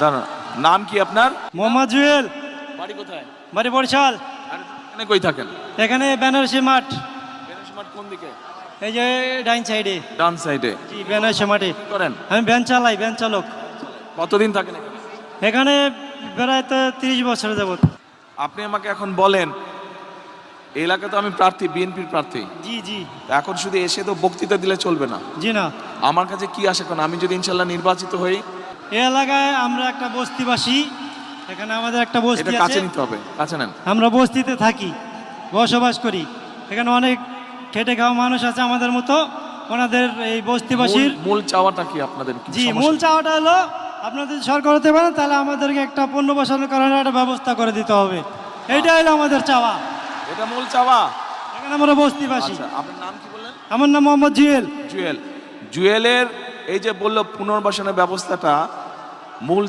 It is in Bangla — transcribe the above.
দাঁড়ান নাম কি আপনার? মোহাম্মদ জুয়েল। বাড়ি কোথায়? বাড়ি বরিশাল। এখানে কই থাকেন? এখানে বেনারসি মাঠ। বেনারসি মাঠ কোন দিকে? এই যে ডাইন সাইডে। ডান সাইডে। জি বেনারসি মাঠে। করেন? আমি ভ্যান চালাই ভ্যান চালক। কতদিন থাকেন এখানে? এখানে প্রায় তো তিরিশ বছর যাবত। আপনি আমাকে এখন বলেন এলাকা তো আমি প্রার্থী বিএনপির প্রার্থী। জি জি। এখন শুধু এসে তো বক্তৃতা দিলে চলবে না। জি না। আমার কাছে কি আসে কোন আমি যদি ইনশাল্লাহ নির্বাচিত হই এই এলাকায় আমরা একটা বস্তিবাসী এখানে আমাদের একটা এটা বস্তি কাছে আছে নিতে হবে কাছে নেন। আমরা বস্তিতে থাকি বসবাস করি। এখানে অনেক খেটে খাওয়া মানুষ আছে আমাদের মতো ওনাদের এই বস্তিবাসীর মূল- মূল চাওয়াটা কি আপনাদের কি জি সমস্যা? মূল চাওয়াটা হলো আপনাদের যদি সরকার হতে পারেন তাহলে আমাদেরকে একটা পণ্য বসানোর কারণে একটা ব্যবস্থা করে দিতে হবে। এইটা হলো আমাদের চাওয়া। এটা মূল চাওয়া? এখানে আমরা বস্তিবাসী। আচ্ছা আপনার নাম কি বললেন? আমার নাম মোহাম্মদ জুয়েল। জুয়েল। জুয়েলের এই যে বলল পুনর্বাসনের ব্যবস্থাটা মূল